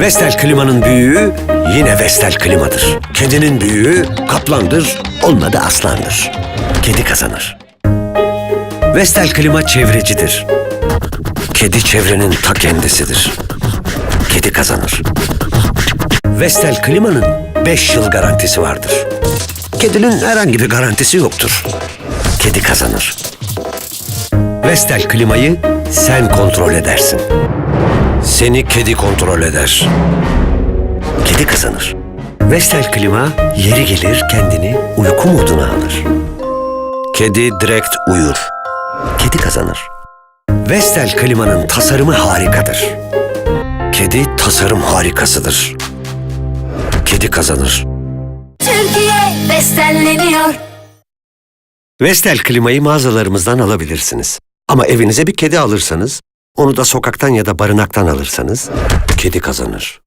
Vestel klimanın büyüğü yine Vestel klimadır. Kedinin büyüğü kaplandır, olmadı aslandır. Kedi kazanır. Vestel klima çevrecidir. Kedi çevrenin ta kendisidir. Kedi kazanır. Vestel klimanın 5 yıl garantisi vardır. Kedinin herhangi bir garantisi yoktur. Kedi kazanır. Vestel klimayı sen kontrol edersin. Seni kedi kontrol eder. Kedi kazanır. Vestel klima yeri gelir kendini uyku moduna alır. Kedi direkt uyur. Kedi kazanır. Vestel klimanın tasarımı harikadır. Kedi tasarım harikasıdır. Kedi kazanır. Türkiye bestenleniyor. Vestel klimayı mağazalarımızdan alabilirsiniz. Ama evinize bir kedi alırsanız, onu da sokaktan ya da barınaktan alırsanız, kedi kazanır.